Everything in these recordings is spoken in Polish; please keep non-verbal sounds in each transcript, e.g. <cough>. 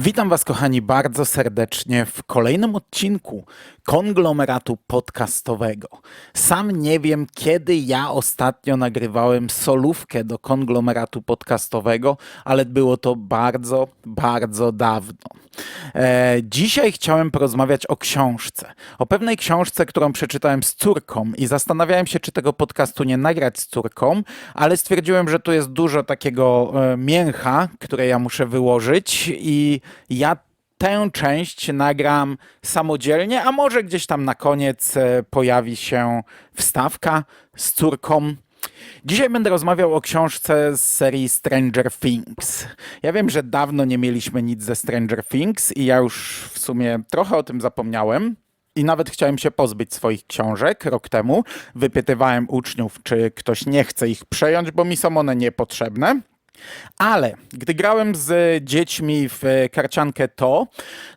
Witam Was, kochani, bardzo serdecznie w kolejnym odcinku konglomeratu podcastowego. Sam nie wiem, kiedy ja ostatnio nagrywałem solówkę do konglomeratu podcastowego, ale było to bardzo, bardzo dawno. E, dzisiaj chciałem porozmawiać o książce. O pewnej książce, którą przeczytałem z córką i zastanawiałem się, czy tego podcastu nie nagrać z córką, ale stwierdziłem, że tu jest dużo takiego e, mięcha, które ja muszę wyłożyć i ja tę część nagram samodzielnie, a może gdzieś tam na koniec e, pojawi się wstawka z córką. Dzisiaj będę rozmawiał o książce z serii Stranger Things. Ja wiem, że dawno nie mieliśmy nic ze Stranger Things i ja już w sumie trochę o tym zapomniałem. I nawet chciałem się pozbyć swoich książek rok temu. Wypytywałem uczniów, czy ktoś nie chce ich przejąć, bo mi są one niepotrzebne. Ale gdy grałem z dziećmi w karciankę to,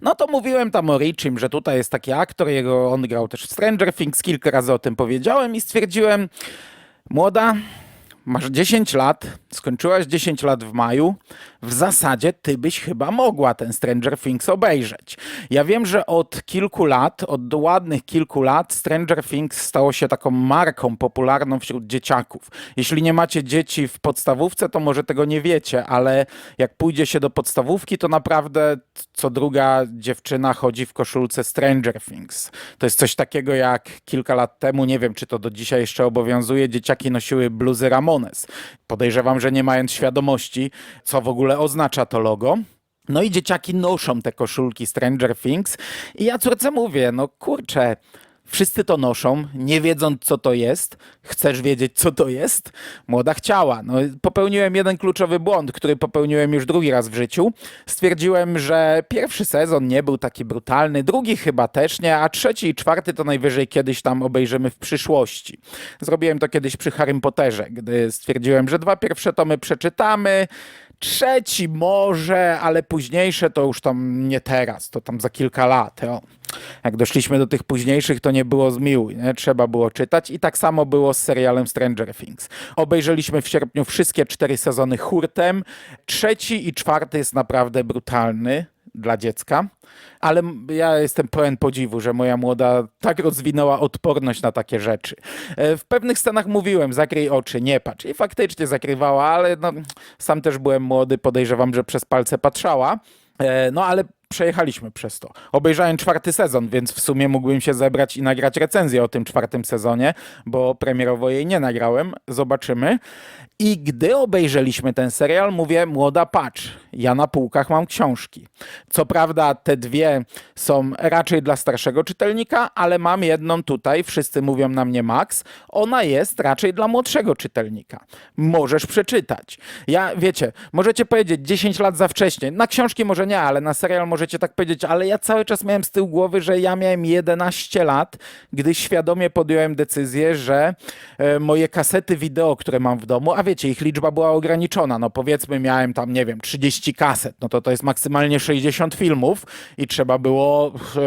no to mówiłem tam o Richim, że tutaj jest taki aktor, jego on grał też w Stranger Things, kilka razy o tym powiedziałem i stwierdziłem, młoda, masz 10 lat, skończyłaś 10 lat w maju, w zasadzie ty byś chyba mogła ten Stranger Things obejrzeć. Ja wiem, że od kilku lat, od ładnych kilku lat Stranger Things stało się taką marką popularną wśród dzieciaków. Jeśli nie macie dzieci w podstawówce, to może tego nie wiecie, ale jak pójdzie się do podstawówki, to naprawdę co druga dziewczyna chodzi w koszulce Stranger Things. To jest coś takiego jak kilka lat temu, nie wiem czy to do dzisiaj jeszcze obowiązuje, dzieciaki nosiły bluzy Ramones. Podejrzewam, że nie mając świadomości, co w ogóle oznacza to logo. No i dzieciaki noszą te koszulki Stranger Things i ja córce mówię, no kurczę, Wszyscy to noszą, nie wiedząc, co to jest. Chcesz wiedzieć, co to jest? Młoda chciała. No, popełniłem jeden kluczowy błąd, który popełniłem już drugi raz w życiu. Stwierdziłem, że pierwszy sezon nie był taki brutalny, drugi chyba też nie, a trzeci i czwarty to najwyżej kiedyś tam obejrzymy w przyszłości. Zrobiłem to kiedyś przy Harrym Potterze, gdy stwierdziłem, że dwa pierwsze tomy przeczytamy, trzeci może, ale późniejsze to już tam nie teraz, to tam za kilka lat. O. Jak doszliśmy do tych późniejszych, to nie było zmiłuj, nie? trzeba było czytać. I tak samo było z serialem Stranger Things. Obejrzeliśmy w sierpniu wszystkie cztery sezony hurtem. Trzeci i czwarty jest naprawdę brutalny dla dziecka, ale ja jestem pełen podziwu, że moja młoda tak rozwinęła odporność na takie rzeczy. E, w pewnych scenach mówiłem, zakryj oczy, nie patrz. I faktycznie zakrywała, ale no, sam też byłem młody, podejrzewam, że przez palce patrzała. E, no ale przejechaliśmy przez to. Obejrzałem czwarty sezon, więc w sumie mógłbym się zebrać i nagrać recenzję o tym czwartym sezonie, bo premierowo jej nie nagrałem. Zobaczymy. I gdy obejrzeliśmy ten serial, mówię, młoda patrz, ja na półkach mam książki. Co prawda te dwie są raczej dla starszego czytelnika, ale mam jedną tutaj, wszyscy mówią na mnie Max, ona jest raczej dla młodszego czytelnika. Możesz przeczytać. Ja, wiecie, możecie powiedzieć 10 lat za wcześnie, na książki może nie, ale na serial możecie tak powiedzieć, ale ja cały czas miałem z tyłu głowy, że ja miałem 11 lat, gdy świadomie podjąłem decyzję, że e, moje kasety wideo, które mam w domu, a wiecie, ich liczba była ograniczona. No powiedzmy, miałem tam, nie wiem, 30 kaset, no to to jest maksymalnie 60 filmów i trzeba było e,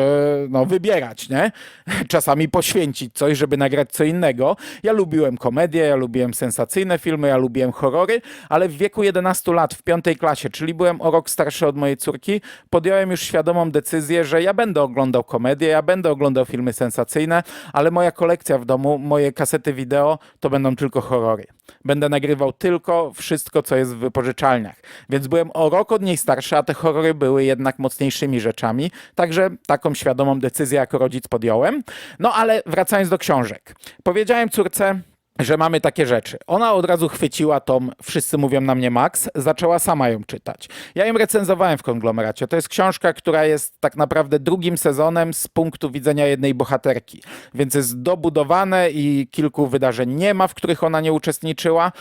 no, wybierać, nie? <laughs> Czasami poświęcić coś, żeby nagrać co innego. Ja lubiłem komedię, ja lubiłem sensacyjne filmy, ja lubiłem horrory, ale w wieku 11 lat, w piątej klasie, czyli byłem o rok starszy od mojej córki, podjąłem już świadomą decyzję, że ja będę oglądał komedię, ja będę oglądał filmy sensacyjne, ale moja kolekcja w domu, moje kasety wideo to będą tylko horrory. Będę nagrywał tylko wszystko, co jest w wypożyczalniach. Więc byłem o rok od niej starszy, a te horrory były jednak mocniejszymi rzeczami. Także taką świadomą decyzję jako rodzic podjąłem. No ale wracając do książek. Powiedziałem córce, że mamy takie rzeczy. Ona od razu chwyciła tom Wszyscy mówią na mnie Max, zaczęła sama ją czytać. Ja ją recenzowałem w konglomeracie. To jest książka, która jest tak naprawdę drugim sezonem z punktu widzenia jednej bohaterki, więc jest dobudowane i kilku wydarzeń nie ma, w których ona nie uczestniczyła.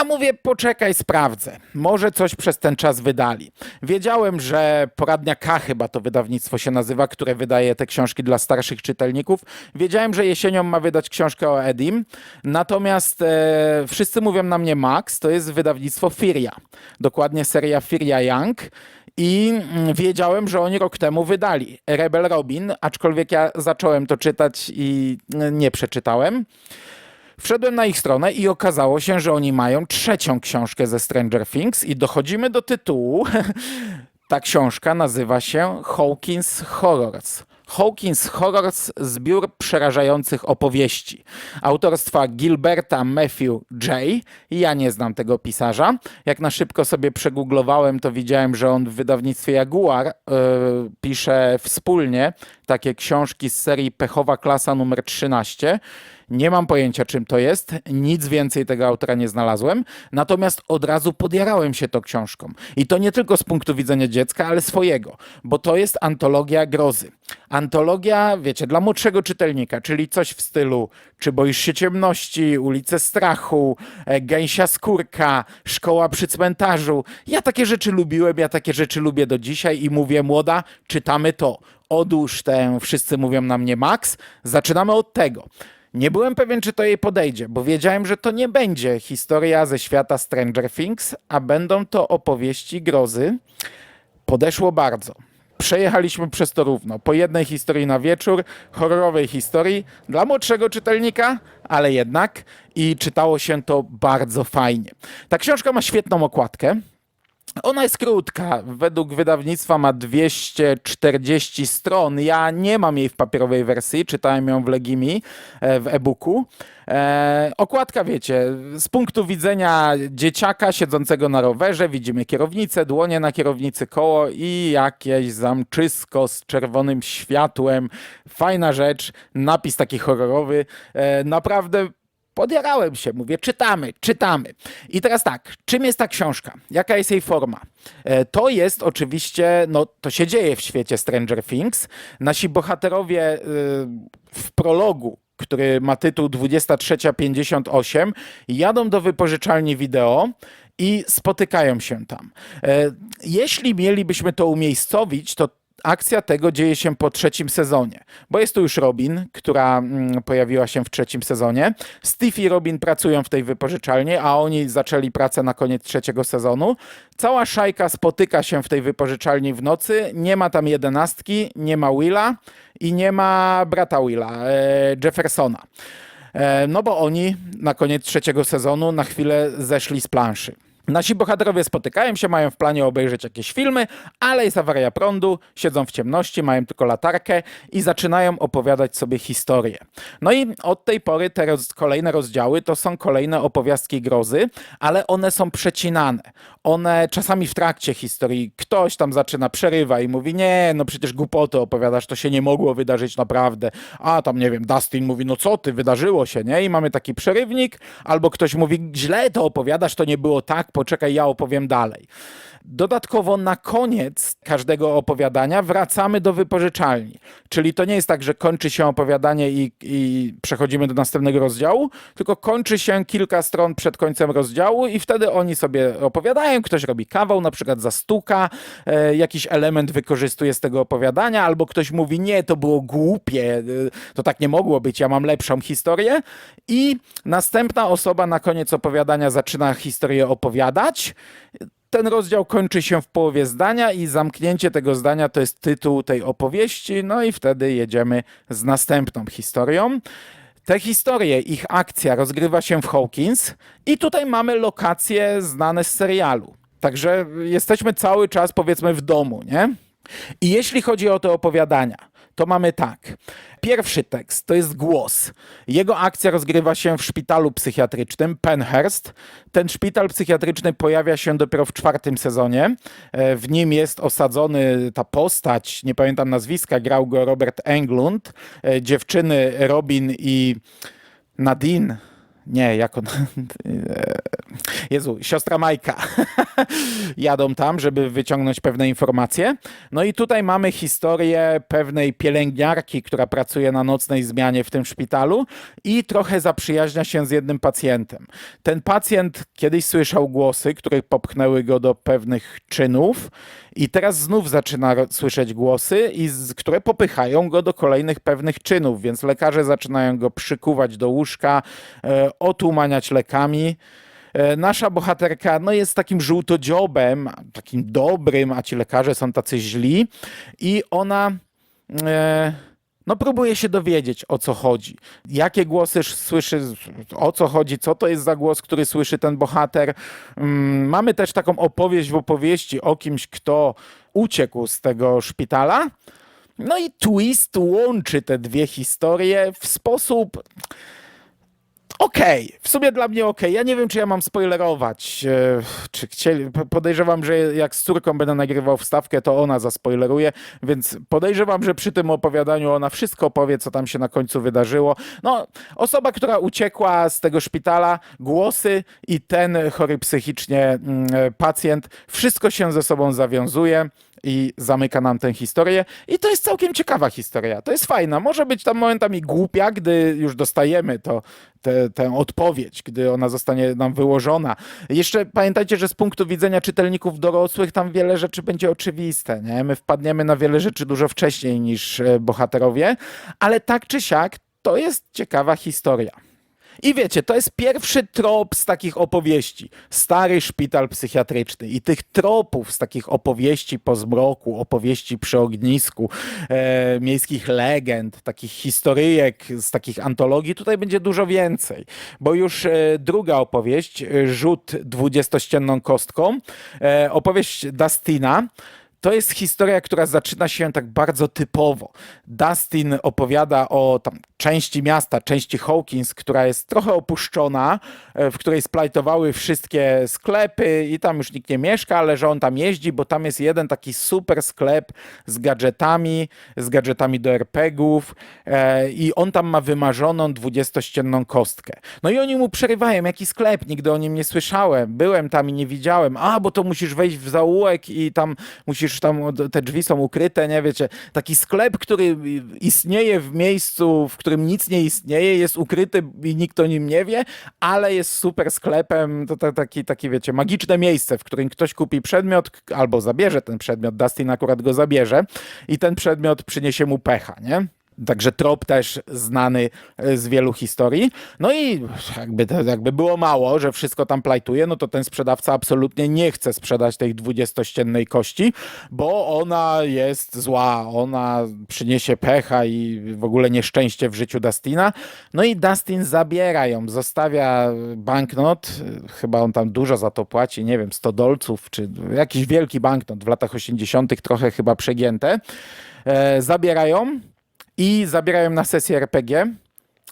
A mówię, poczekaj, sprawdzę. Może coś przez ten czas wydali. Wiedziałem, że poradnia K chyba to wydawnictwo się nazywa, które wydaje te książki dla starszych czytelników. Wiedziałem, że jesienią ma wydać książkę o Edim. Natomiast e, wszyscy mówią na mnie Max, to jest wydawnictwo Firia. Dokładnie seria Firia Young. I mm, wiedziałem, że oni rok temu wydali Rebel Robin, aczkolwiek ja zacząłem to czytać i nie przeczytałem. Wszedłem na ich stronę i okazało się, że oni mają trzecią książkę ze Stranger Things i dochodzimy do tytułu <laughs> Ta książka nazywa się Hawkins Horrors. Hawkins Horrors zbiór przerażających opowieści. Autorstwa Gilberta Matthew J. Ja nie znam tego pisarza. Jak na szybko sobie przegooglowałem, to widziałem, że on w wydawnictwie Jaguar yy, pisze wspólnie takie książki z serii Pechowa Klasa numer 13. Nie mam pojęcia, czym to jest, nic więcej tego autora nie znalazłem, natomiast od razu podjarałem się tą książką. I to nie tylko z punktu widzenia dziecka, ale swojego, bo to jest antologia grozy. Antologia, wiecie, dla młodszego czytelnika, czyli coś w stylu Czy boisz się ciemności, Ulice Strachu, e, Gęsia Skórka, Szkoła przy cmentarzu. Ja takie rzeczy lubiłem, ja takie rzeczy lubię do dzisiaj i mówię, młoda, czytamy to. Odłóż tę, wszyscy mówią na mnie Max, zaczynamy od tego. Nie byłem pewien, czy to jej podejdzie, bo wiedziałem, że to nie będzie historia ze świata Stranger Things, a będą to opowieści grozy. Podeszło bardzo. Przejechaliśmy przez to równo. Po jednej historii na wieczór, horrorowej historii dla młodszego czytelnika, ale jednak i czytało się to bardzo fajnie. Ta książka ma świetną okładkę. Ona jest krótka. Według wydawnictwa ma 240 stron. Ja nie mam jej w papierowej wersji, czytałem ją w Legimi e, w e-booku. E, okładka, wiecie, z punktu widzenia dzieciaka siedzącego na rowerze widzimy kierownicę, dłonie na kierownicy, koło i jakieś zamczysko z czerwonym światłem. Fajna rzecz, napis taki horrorowy. E, naprawdę podjarałem się, mówię, czytamy, czytamy. I teraz tak, czym jest ta książka? Jaka jest jej forma? E, to jest oczywiście, no to się dzieje w świecie Stranger Things. Nasi bohaterowie y, w prologu który ma tytuł 2358, jadą do wypożyczalni wideo i spotykają się tam. E, jeśli mielibyśmy to umiejscowić, to akcja tego dzieje się po trzecim sezonie, bo jest tu już Robin, która mm, pojawiła się w trzecim sezonie. Steve i Robin pracują w tej wypożyczalni, a oni zaczęli pracę na koniec trzeciego sezonu. Cała szajka spotyka się w tej wypożyczalni w nocy. Nie ma tam jedenastki, nie ma Willa i nie ma brata Willa, e, Jeffersona. E, no bo oni na koniec trzeciego sezonu na chwilę zeszli z planszy. Nasi bohaterowie spotykają się, mają w planie obejrzeć jakieś filmy, ale jest awaria prądu, siedzą w ciemności, mają tylko latarkę i zaczynają opowiadać sobie historię. No i od tej pory te roz kolejne rozdziały to są kolejne opowiastki grozy, ale one są przecinane. One czasami w trakcie historii ktoś tam zaczyna, przerywa i mówi, nie, no przecież głupoty opowiadasz, to się nie mogło wydarzyć naprawdę. A tam, nie wiem, Dustin mówi, no co ty, wydarzyło się, nie? I mamy taki przerywnik, albo ktoś mówi, źle to opowiadasz, to nie było tak, poczekaj, ja opowiem dalej. Dodatkowo na koniec każdego opowiadania wracamy do wypożyczalni. Czyli to nie jest tak, że kończy się opowiadanie i, i, przechodzimy do następnego rozdziału, tylko kończy się kilka stron przed końcem rozdziału i wtedy oni sobie opowiadają, ktoś robi kawał, na przykład zastuka, e, jakiś element wykorzystuje z tego opowiadania, albo ktoś mówi, nie, to było głupie, e, to tak nie mogło być, ja mam lepszą historię i następna osoba na koniec opowiadania zaczyna historię opowiadać ten rozdział kończy się w połowie zdania i zamknięcie tego zdania to jest tytuł tej opowieści, no i wtedy jedziemy z następną historią. Te historie, ich akcja rozgrywa się w Hawkins i tutaj mamy lokacje znane z serialu. Także jesteśmy cały czas powiedzmy w domu, nie? I jeśli chodzi o te opowiadania, to mamy tak. Pierwszy tekst to jest głos. Jego akcja rozgrywa się w szpitalu psychiatrycznym Penhurst. Ten szpital psychiatryczny pojawia się dopiero w czwartym sezonie. E, w nim jest osadzony ta postać, nie pamiętam nazwiska, grał go Robert Englund. E, dziewczyny Robin i Nadine nie, jako. <laughs> Jezu, siostra Majka. <laughs> Jadą tam, żeby wyciągnąć pewne informacje. No i tutaj mamy historię pewnej pielęgniarki, która pracuje na nocnej zmianie w tym szpitalu i trochę zaprzyjaźnia się z jednym pacjentem. Ten pacjent kiedyś słyszał głosy, które popchnęły go do pewnych czynów i teraz znów zaczyna słyszeć głosy, i które popychają go do kolejnych pewnych czynów, więc lekarze zaczynają go przykuwać do łóżka, e, otłumaniać lekami. E, nasza bohaterka no, jest takim żółtodziobem, takim dobrym, a ci lekarze są tacy źli i ona... E, no próbuję się dowiedzieć, o co chodzi. Jakie głosy sz- słyszy, o co chodzi, co to jest za głos, który słyszy ten bohater. Mm, Mamy też taką opowieść w opowieści o kimś, kto uciekł z tego szpitala. No i twist łączy te dwie historie w sposób Okej, w sumie dla mnie okej. Ja nie wiem, czy ja mam spoilerować. e, Czy chcieli, po- podejrzewam, że jak z córką będę nagrywał wstawkę, to ona zaspoileruje, więc podejrzewam, że przy tym opowiadaniu ona wszystko powie, co tam się na końcu wydarzyło. No, osoba, która uciekła z tego szpitala, głosy i ten chory psychicznie mm, e, pacjent, wszystko się ze sobą zawiązuje i zamyka nam tę historię. I to jest całkiem ciekawa historia. To jest fajna. Może być tam momentami głupia, gdy już dostajemy to, te, tę odpowiedź, gdy ona zostanie nam wyłożona. Jeszcze pamiętajcie, że z punktu widzenia czytelników dorosłych tam wiele rzeczy będzie oczywiste. Nie? My wpadniemy na wiele rzeczy dużo wcześniej niż e, bohaterowie, ale tak czy siak to jest ciekawa historia. I wiecie, to jest pierwszy trop z takich opowieści. Stary szpital psychiatryczny. I tych tropów z takich opowieści po zmroku, opowieści przy ognisku, e, miejskich legend, takich historyjek z takich antologii, tutaj będzie dużo więcej. Bo już e, druga opowieść, e, rzut dwudziestościenną kostką, e, opowieść Dustina, to jest historia, która zaczyna się tak bardzo typowo. Dustin opowiada o tam części miasta, części Hawkins, która jest trochę opuszczona, e, w której splajtowały wszystkie sklepy i tam już nikt nie mieszka, ale że on tam jeździ, bo tam jest jeden taki super sklep z gadżetami, z gadżetami do RPGów e, i on tam ma wymarzoną dwudziestościenną kostkę. No i oni mu przerywają, jaki sklep, nigdy o nim nie słyszałem, byłem tam i nie widziałem, a bo to musisz wejść w zaułek i tam musisz, tam te drzwi są ukryte, nie wiecie, taki sklep, który istnieje w miejscu, w którym nic nie istnieje, jest ukryty i nikt o nim nie wie, ale jest super sklepem, to, taki, taki wiecie, magiczne miejsce, w którym ktoś kupi przedmiot albo zabierze ten przedmiot, Dustin akurat go zabierze i ten przedmiot przyniesie mu pecha, nie? Także trop też znany e, z wielu historii. No i jakby, jakby było mało, że wszystko tam plajtuje, no to ten sprzedawca absolutnie nie chce sprzedać tej dwudziestościennej kości, bo ona jest zła, ona przyniesie pecha i w ogóle nieszczęście w życiu Dustina. No i Dustin zabiera ją, zostawia banknot, chyba on tam dużo za to płaci, nie wiem, 100 dolców, czy jakiś wielki banknot w latach 80., trochę chyba przegięte. E, zabiera ją i zabierają na sesję RPG,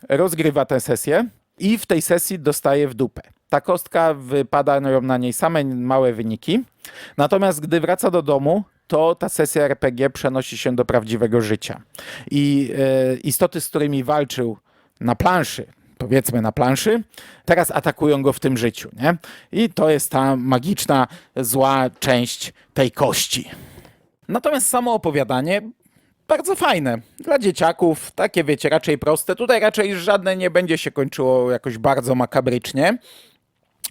rozgrywa tę sesję i w tej sesji dostaje w dupę. Ta kostka wypada na niej same małe wyniki, natomiast gdy wraca do domu, to ta sesja RPG przenosi się do prawdziwego życia. I e, istoty, z którymi walczył na planszy, powiedzmy na planszy, teraz atakują go w tym życiu. Nie? I to jest ta magiczna, zła część tej kości. Natomiast samo opowiadanie bardzo fajne. Dla dzieciaków, takie wiecie, raczej proste. Tutaj raczej żadne nie będzie się kończyło jakoś bardzo makabrycznie.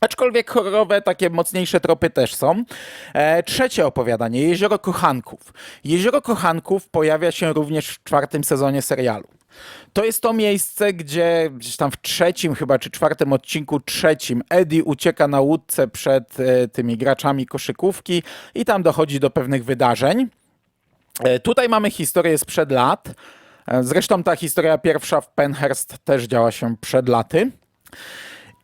Aczkolwiek horrorowe, takie mocniejsze tropy też są. E, trzecie opowiadanie, Jezioro Kochanków. Jezioro Kochanków pojawia się również w czwartym sezonie serialu. To jest to miejsce, gdzie gdzieś tam w trzecim chyba, czy czwartym odcinku trzecim Eddie ucieka na łódce przed e, tymi graczami koszykówki i tam dochodzi do pewnych wydarzeń. E, Tutaj mamy historię sprzed lat. E, Zresztą ta historia pierwsza w Penhurst też działa się przed laty.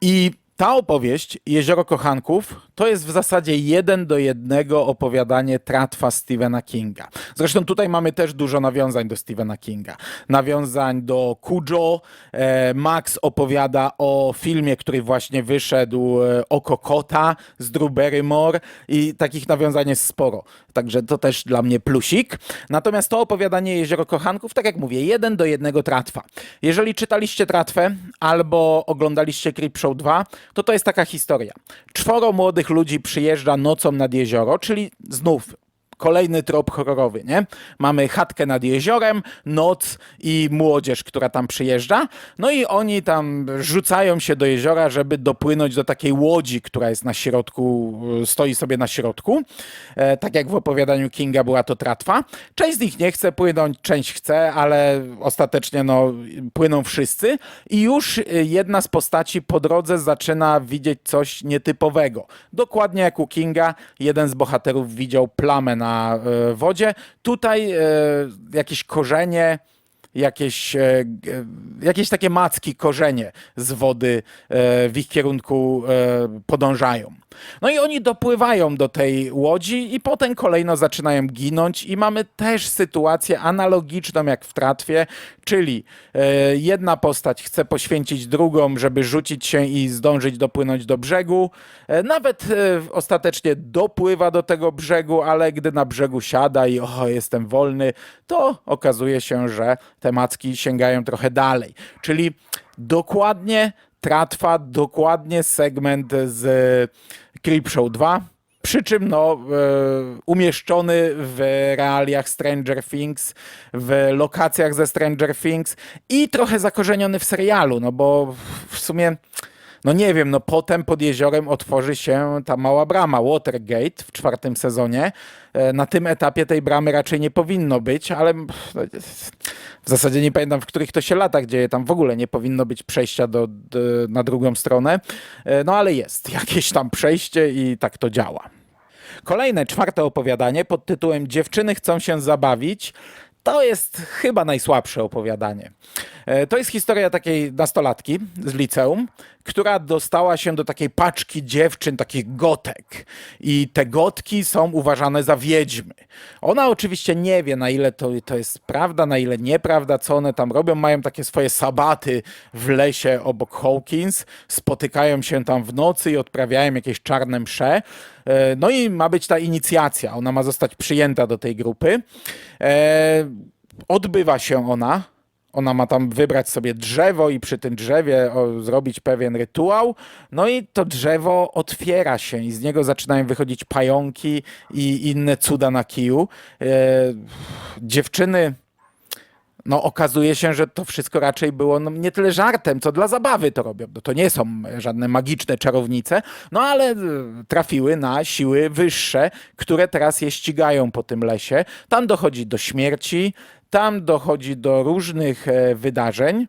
I ta opowieść, Jezioro Kochanków, to jest w zasadzie jeden do jednego opowiadanie tratwa Stephena Kinga. Zresztą tutaj mamy też dużo nawiązań do Stephena Kinga. Nawiązań do Cujo. E, Max opowiada o filmie, który właśnie wyszedł, e, Oko Kota z Drew Barrymore i takich nawiązań jest sporo. Także to też dla mnie plusik. Natomiast to opowiadanie Jezioro Kochanków, tak jak mówię, jeden do jednego tratwa. Jeżeli czytaliście tratwę albo oglądaliście Creep Show 2, to to jest taka historia. Czworo młodych ludzi przyjeżdża nocą nad jezioro, czyli znów kolejny trop horrorowy, nie? Mamy chatkę nad jeziorem, noc i młodzież, która tam przyjeżdża. No i oni tam rzucają się do jeziora, żeby dopłynąć do takiej łodzi, która jest na środku, y, stoi sobie na środku. E, tak jak w opowiadaniu Kinga była to tratwa. Część z nich nie chce płynąć, część chce, ale ostatecznie no, płyną wszyscy. I już y, jedna z postaci po drodze zaczyna widzieć coś nietypowego. Dokładnie jak u Kinga, jeden z bohaterów widział plamę na e, wodzie. Tutaj e, jakieś korzenie jakieś, e, g- jakieś takie macki, korzenie z wody e, w ich kierunku e, podążają. No i oni dopływają do tej łodzi i potem kolejno zaczynają ginąć i mamy też sytuację analogiczną jak w Tratwie, czyli e, jedna postać chce poświęcić drugą, żeby rzucić się i zdążyć dopłynąć do brzegu. E, Nawet e, ostatecznie dopływa do tego brzegu, ale gdy na brzegu siada i o, jestem wolny, to okazuje się, że te macki sięgają trochę dalej. Czyli dokładnie Tratwa, dokładnie segment z Creepshow 2. Przy czym no, e, umieszczony w realiach Stranger Things, w lokacjach ze Stranger Things i trochę zakorzeniony w serialu, no bo w sumie, no nie wiem, no potem pod jeziorem otworzy się ta mała brama, Watergate w czwartym sezonie. E, Na tym etapie tej bramy raczej nie powinno być, ale w zasadzie nie pamiętam, w których to się latach dzieje. Tam w ogóle nie powinno być przejścia do, do, na drugą stronę. E, No ale jest <laughs> jakieś tam przejście i tak to działa. Kolejne, czwarte opowiadanie pod tytułem Dziewczyny chcą się zabawić. To jest chyba najsłabsze opowiadanie. E, To jest historia takiej nastolatki z liceum, która dostała się do takiej paczki dziewczyn, takich gotek. I te gotki są uważane za wiedźmy. Ona oczywiście nie wie, na ile to, to jest prawda, na ile nieprawda, co one tam robią. Mają takie swoje sabaty w lesie obok Hawkins, spotykają się tam w nocy i odprawiają jakieś czarne msze. E, No i ma być ta inicjacja. Ona ma zostać przyjęta do tej grupy. E, Odbywa się ona. Ona ma tam wybrać sobie drzewo i przy tym drzewie zrobić pewien rytuał. No i to drzewo otwiera się i z niego zaczynają wychodzić pająki i inne cuda na kiju. E, dziewczyny no okazuje się, że to wszystko raczej było no, nie tyle żartem, co dla zabawy to robią. No, to nie są żadne magiczne czarownice, no ale e, trafiły na siły wyższe, które teraz je ścigają po tym lesie. Tam dochodzi do śmierci, tam dochodzi do różnych e, wydarzeń.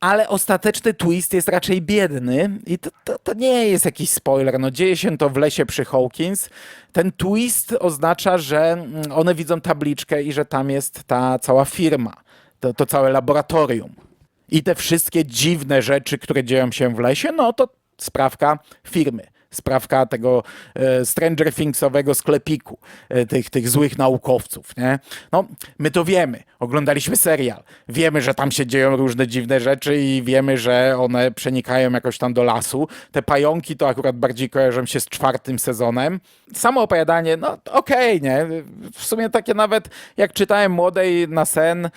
Ale ostateczny twist jest raczej biedny i to, to, to nie jest jakiś spoiler. No, dzieje się to w lesie przy Hawkins. Ten twist oznacza, że mm, one widzą tabliczkę i że tam jest ta cała firma, to, to całe laboratorium. I te wszystkie dziwne rzeczy, które dzieją się w lesie, no to sprawka firmy. Sprawka tego e, Stranger Thingsowego sklepiku, e, tych, tych złych naukowców. Nie? No, my to wiemy. Oglądaliśmy serial. Wiemy, że tam się dzieją różne dziwne rzeczy i wiemy, że one przenikają jakoś tam do lasu. Te pająki to akurat bardziej kojarzą się z czwartym sezonem. Samo opowiadanie, no okej, nie? W sumie takie nawet, jak czytałem Młodej na sen,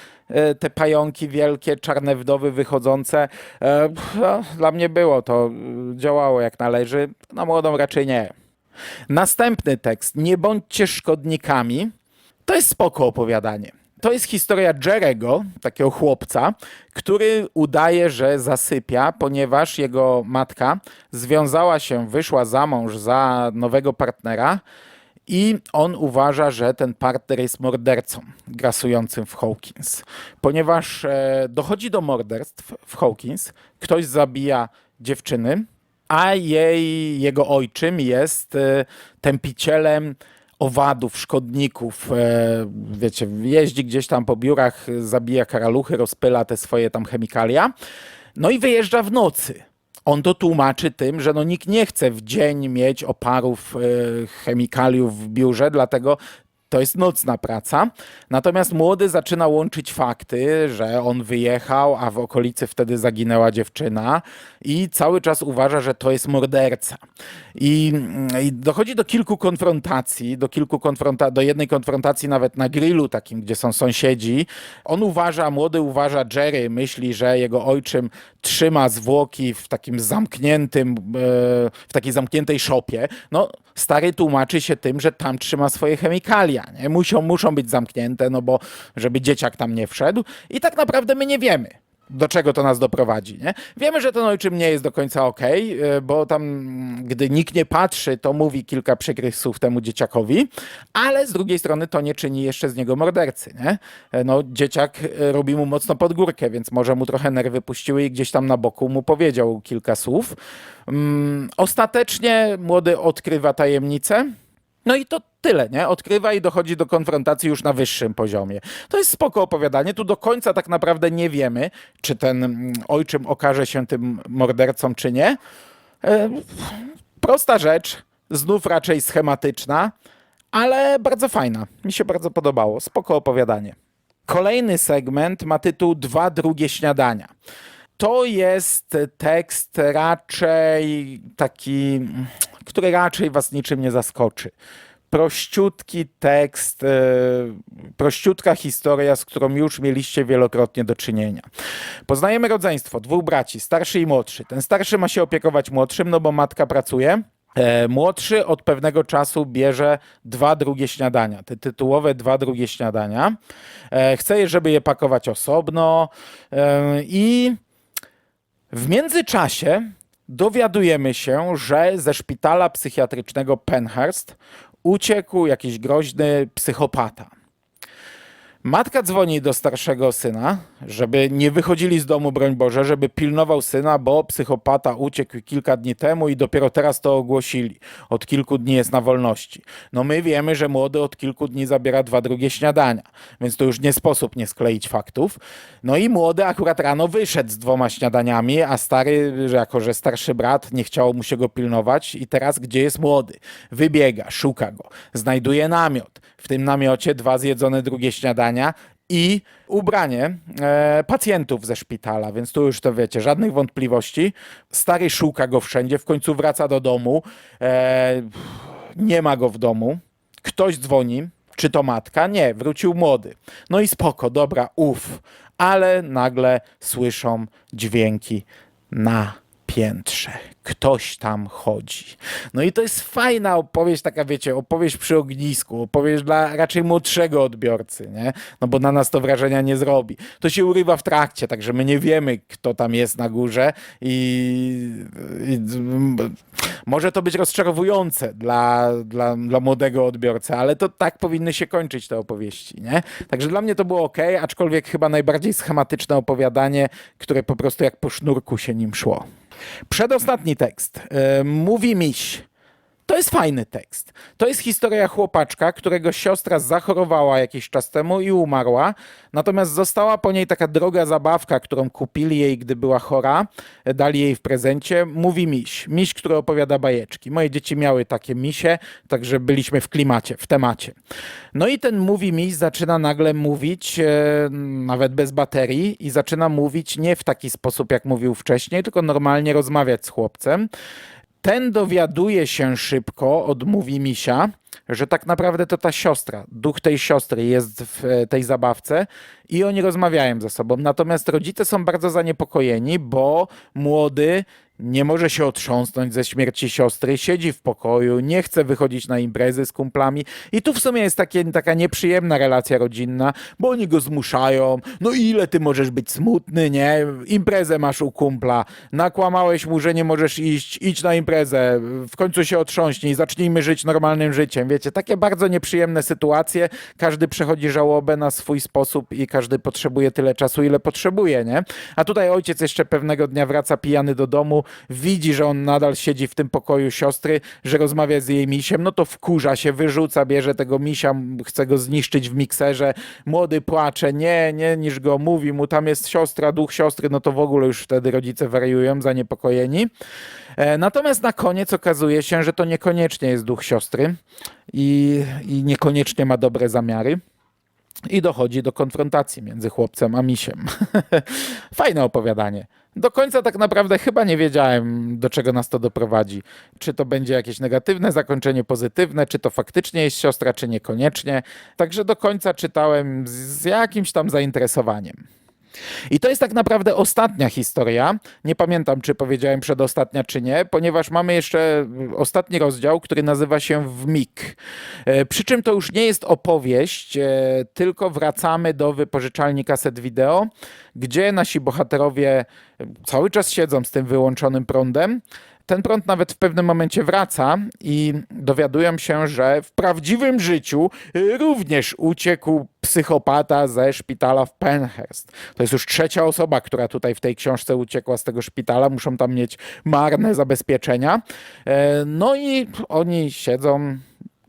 te pająki wielkie, czarne wdowy wychodzące, e, no, dla mnie było to, e, działało jak należy. Na młodą raczej nie. Następny tekst, nie bądźcie szkodnikami, to jest spoko opowiadanie. To jest historia Jerego, takiego chłopca, który udaje, że zasypia, ponieważ jego matka związała się, wyszła za mąż za nowego partnera i on uważa, że ten partner jest mordercą grasującym w Hawkins. Ponieważ e, dochodzi do morderstw w Hawkins, ktoś zabija dziewczyny, a jej, jego ojczym jest e, tępicielem owadów, szkodników, e, wiecie, jeździ gdzieś tam po biurach, zabija karaluchy, rozpyla te swoje tam chemikalia, no i wyjeżdża w nocy. On to tłumaczy tym, że no nikt nie chce w dzień mieć oparów e, chemikaliów w biurze, dlatego to jest nocna praca. Natomiast młody zaczyna łączyć fakty, że on wyjechał, a w okolicy wtedy zaginęła dziewczyna i cały czas uważa, że to jest morderca. I, i dochodzi do kilku konfrontacji, do kilku konfronta- do jednej konfrontacji nawet na grillu takim, gdzie są sąsiedzi. On uważa, młody uważa, Jerry myśli, że jego ojczym trzyma zwłoki w takim zamkniętym, e, w takiej zamkniętej szopie. No, stary tłumaczy się tym, że tam trzyma swoje chemikalia. Nie? Muszą, muszą być zamknięte, no bo żeby dzieciak tam nie wszedł. I tak naprawdę my nie wiemy. Do czego to nas doprowadzi, nie? Wiemy, że ten ojczym nie jest do końca okej, e, bo tam, gdy nikt nie patrzy, to mówi kilka przykrych słów temu dzieciakowi, ale z drugiej strony to nie czyni jeszcze z niego mordercy, nie? E, No, dzieciak e, robi mu mocno pod górkę, więc może mu trochę nerwy puściły i gdzieś tam na boku mu powiedział kilka słów. Mm, Ostatecznie młody odkrywa tajemnicę, No i to tyle, nie? Odkrywa i dochodzi do konfrontacji już na wyższym poziomie. To jest spoko opowiadanie. Tu do końca tak naprawdę nie wiemy, czy ten mm, ojczym okaże się tym mordercą, czy nie. E, prosta rzecz, znów raczej schematyczna, ale bardzo fajna. Mi się bardzo podobało. Spoko opowiadanie. Kolejny segment ma tytuł Dwa drugie śniadania. To jest tekst raczej taki, który raczej was niczym nie zaskoczy. Prościutki tekst, e, prościutka historia, z którą już mieliście wielokrotnie do czynienia. Poznajemy rodzeństwo dwóch braci, starszy i młodszy. Ten starszy ma się opiekować młodszym, no bo matka pracuje. E, Młodszy od pewnego czasu bierze dwa drugie śniadania, te tytułowe dwa drugie śniadania. E, Chce, żeby je pakować osobno i w międzyczasie dowiadujemy się, że ze szpitala psychiatrycznego Penhurst uciekł jakiś groźny psychopata. Matka dzwoni do starszego syna, żeby nie wychodzili z domu, broń Boże, żeby pilnował syna, bo psychopata uciekł kilka dni temu i dopiero teraz to ogłosili. Od kilku dni jest na wolności. No my wiemy, że młody od kilku dni zabiera dwa drugie śniadania, więc to już nie sposób nie skleić faktów. No i młody akurat rano wyszedł z dwoma śniadaniami, a stary, że jako że starszy brat, nie chciało mu się go pilnować i teraz gdzie jest młody? Wybiega, szuka go, znajduje namiot. W tym namiocie dwa zjedzone drugie śniadania i ubranie e, pacjentów ze szpitala, więc tu już to wiecie, żadnych wątpliwości. Stary szuka go wszędzie, w końcu wraca do domu, e, nie ma go w domu, ktoś dzwoni, czy to matka? Nie, wrócił młody. No i spoko, dobra, uff, ale nagle słyszą dźwięki na piętrze. Ktoś tam chodzi. No i to jest fajna opowieść, taka wiecie, opowieść przy ognisku, opowieść dla raczej młodszego odbiorcy, nie? No bo na nas to wrażenia nie zrobi. To się urywa w trakcie, także my nie wiemy, kto tam jest na górze i, i może to być rozczarowujące dla, dla, dla młodego odbiorcy, ale to tak powinny się kończyć te opowieści, nie? Także dla mnie to było ok, aczkolwiek chyba najbardziej schematyczne opowiadanie, które po prostu jak po sznurku się nim szło. Przedostatni tekst. E, Mówi miś. To jest fajny tekst. To jest historia chłopaczka, którego siostra zachorowała jakiś czas temu i umarła. Natomiast została po niej taka droga zabawka, którą kupili jej, gdy była chora. Dali jej w prezencie. Mówi miś. Miś, który opowiada bajeczki. Moje dzieci miały takie misie, także byliśmy w klimacie, w temacie. No i ten mówi miś zaczyna nagle mówić, e, nawet bez baterii, i zaczyna mówić nie w taki sposób, jak mówił wcześniej, tylko normalnie rozmawiać z chłopcem. Ten dowiaduje się szybko od mówi misia, że tak naprawdę to ta siostra, duch tej siostry jest w e, tej zabawce i oni rozmawiają ze sobą. Natomiast rodzice są bardzo zaniepokojeni, bo młody nie może się otrząsnąć ze śmierci siostry, siedzi w pokoju, nie chce wychodzić na imprezy z kumplami. I tu w sumie jest takie, taka nieprzyjemna relacja rodzinna, bo oni go zmuszają. No ile ty możesz być smutny, nie? Imprezę masz u kumpla, nakłamałeś mu, że nie możesz iść, idź na imprezę, w końcu się otrząśnij, zacznijmy żyć normalnym życiem. Wiecie, takie bardzo nieprzyjemne sytuacje. Każdy przechodzi żałobę na swój sposób i każdy potrzebuje tyle czasu, ile potrzebuje, nie? A tutaj ojciec jeszcze pewnego dnia wraca pijany do domu, widzi, że on nadal siedzi w tym pokoju siostry, że rozmawia z jej misiem, no to wkurza się, wyrzuca, bierze tego misia, chce go zniszczyć w mikserze. Młody płacze, nie, nie, niż go mówi mu, tam jest siostra, duch siostry, no to w ogóle już wtedy rodzice wariują, zaniepokojeni. E, Natomiast na koniec okazuje się, że to niekoniecznie jest duch siostry i, i niekoniecznie ma dobre zamiary. I dochodzi do konfrontacji między chłopcem a misiem. <laughs> Fajne opowiadanie. Do końca tak naprawdę chyba nie wiedziałem, do czego nas to doprowadzi. Czy to będzie jakieś negatywne zakończenie, pozytywne, czy to faktycznie jest siostra, czy niekoniecznie. Także do końca czytałem z, jakimś tam zainteresowaniem. I to jest tak naprawdę ostatnia historia. Nie pamiętam, czy powiedziałem przedostatnia, czy nie, ponieważ mamy jeszcze ostatni rozdział, który nazywa się W mig. E, Przy czym to już nie jest opowieść, e, tylko wracamy do wypożyczalni kaset wideo, gdzie nasi bohaterowie cały czas siedzą z tym wyłączonym prądem. Ten prąd nawet w pewnym momencie wraca i dowiadują się, że w prawdziwym życiu również uciekł psychopata ze szpitala w Penhurst. To jest już trzecia osoba, która tutaj w tej książce uciekła z tego szpitala. Muszą tam mieć marne zabezpieczenia. E, No i oni siedzą,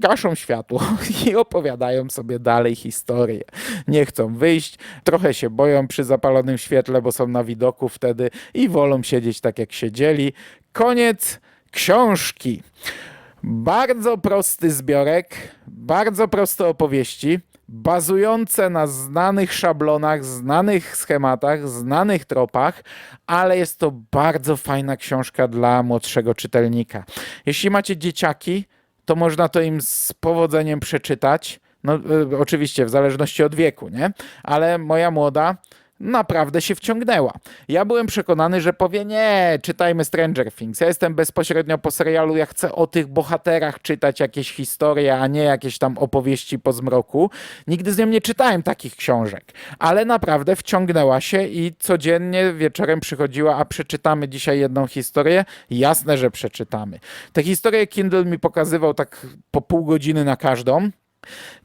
gaszą światło <laughs> i opowiadają sobie dalej historię. Nie chcą wyjść, trochę się boją przy zapalonym świetle, bo są na widoku wtedy i wolą siedzieć tak jak siedzieli. Koniec książki. Bardzo prosty zbiorek, bardzo proste opowieści, bazujące na znanych szablonach, znanych schematach, znanych tropach, ale jest to bardzo fajna książka dla młodszego czytelnika. Jeśli macie dzieciaki, to można to im z powodzeniem przeczytać. No, y, oczywiście, w zależności od wieku, nie? Ale moja młoda naprawdę się wciągnęła. Ja byłem przekonany, że powie nie, czytajmy Stranger Things. Ja jestem bezpośrednio po serialu, ja chcę o tych bohaterach czytać jakieś historie, a nie jakieś tam opowieści po zmroku. Nigdy z nią nie czytałem takich książek, ale naprawdę wciągnęła się i codziennie wieczorem przychodziła, a przeczytamy dzisiaj jedną historię. Jasne, że przeczytamy. Te historie Kindle mi pokazywał tak po pół godziny na każdą.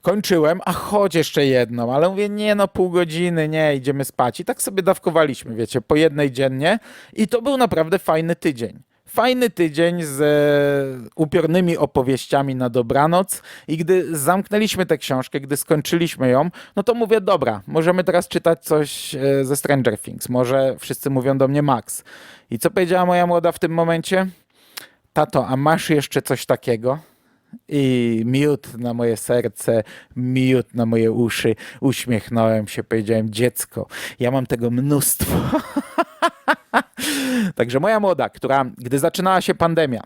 Kończyłem, a chodź jeszcze jedną, ale mówię, nie no, pół godziny, nie, idziemy spać. I tak sobie dawkowaliśmy, wiecie, po jednej dziennie i to był naprawdę fajny tydzień. Fajny tydzień z e, upiornymi opowieściami na dobranoc i gdy zamknęliśmy tę książkę, gdy skończyliśmy ją, no to mówię, dobra, możemy teraz czytać coś e, ze Stranger Things, może wszyscy mówią do mnie Max. I co powiedziała moja młoda w tym momencie? Tato, a masz jeszcze coś takiego? I miód na moje serce, miód na moje uszy. Uśmiechnąłem się, powiedziałem: Dziecko, ja mam tego mnóstwo. <laughs> Także moja młoda, która, gdy zaczynała się pandemia,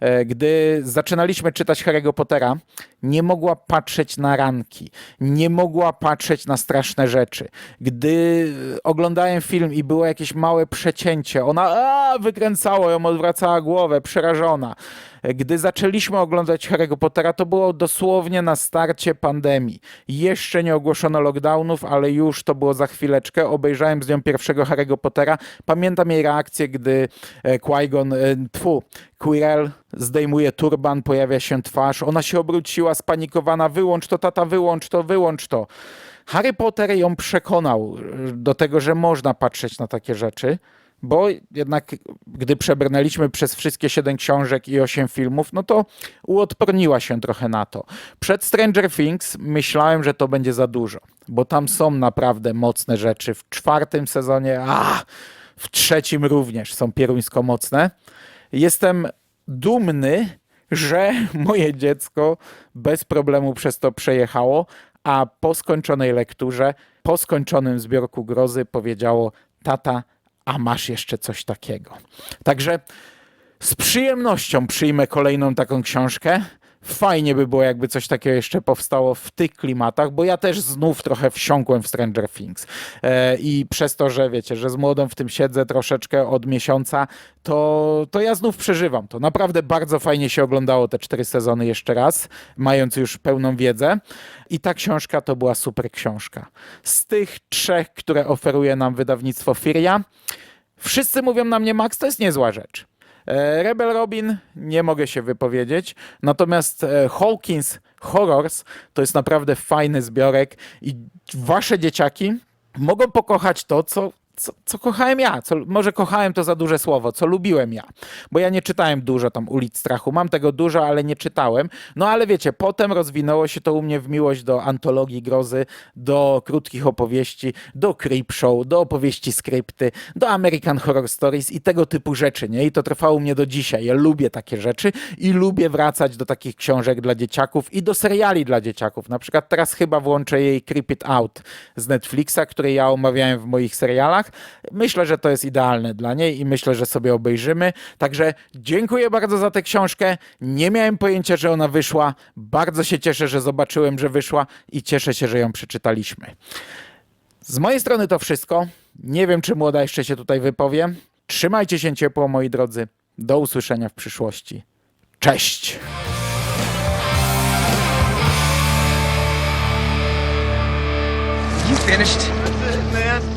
e, gdy zaczynaliśmy czytać Harry'ego Pottera, nie mogła patrzeć na ranki, nie mogła patrzeć na straszne rzeczy. Gdy oglądałem film i było jakieś małe przecięcie, ona a, wykręcało ją, odwracała głowę, przerażona. Gdy zaczęliśmy oglądać Harry'ego Pottera, to było dosłownie na starcie pandemii. Jeszcze nie ogłoszono lockdownów, ale już to było za chwileczkę. Obejrzałem z nią pierwszego Harry'ego Pottera. Pamiętam jej reakcję, gdy e, Qui-Gon, e, tfu, Quirrell zdejmuje turban, pojawia się twarz. Ona się obróciła, spanikowana. Wyłącz to, tata, wyłącz to, wyłącz to. Harry Potter ją przekonał e, do tego, że można patrzeć na takie rzeczy. Bo jednak, gdy przebrnęliśmy przez wszystkie siedem książek i osiem filmów, no to uodporniła się trochę na to. Przed Stranger Things myślałem, że to będzie za dużo, bo tam są naprawdę mocne rzeczy. W czwartym sezonie, a w trzecim również są pieruńsko mocne. Jestem dumny, że <laughs> moje dziecko bez problemu przez to przejechało, a po skończonej lekturze, po skończonym zbiorku grozy powiedziało: Tata, a masz jeszcze coś takiego. Także z przyjemnością przyjmę kolejną taką książkę. Fajnie by było, jakby coś takiego jeszcze powstało w tych klimatach, bo ja też znów trochę wsiąkłem w Stranger Things. E, I przez to, że wiecie, że z młodą w tym siedzę troszeczkę od miesiąca, to, to ja znów przeżywam to. Naprawdę bardzo fajnie się oglądało te cztery sezony jeszcze raz, mając już pełną wiedzę. I ta książka to była super książka. Z tych trzech, które oferuje nam wydawnictwo Firia, wszyscy mówią na mnie, Max, to jest niezła rzecz. E, Rebel Robin nie mogę się wypowiedzieć, natomiast e, Hawkins Horrors to jest naprawdę fajny zbiorek i wasze dzieciaki mogą pokochać to, co, co, co kochałem ja. Co, może kochałem to za duże słowo, co lubiłem ja. Bo ja nie czytałem dużo tam Ulic Strachu. Mam tego dużo, ale nie czytałem. No ale wiecie, potem rozwinęło się to u mnie w miłość do antologii grozy, do krótkich opowieści, do creep show, do opowieści skrypty, do American Horror Stories i tego typu rzeczy, nie? I to trwało u mnie do dzisiaj. Ja lubię takie rzeczy i lubię wracać do takich książek dla dzieciaków i do seriali dla dzieciaków. Na przykład teraz chyba włączę jej Creep It Out z Netflixa, który ja omawiałem w moich serialach. Myślę, że to jest idealne dla niej i myślę, że sobie obejrzymy. Także dziękuję bardzo za tę książkę. Nie miałem pojęcia, że ona wyszła. Bardzo się cieszę, że zobaczyłem, że wyszła i cieszę się, że ją przeczytaliśmy. Z mojej strony to wszystko. Nie wiem, czy młoda jeszcze się tutaj wypowie. Trzymajcie się ciepło, moi drodzy. Do usłyszenia w przyszłości. Cześć! You finished?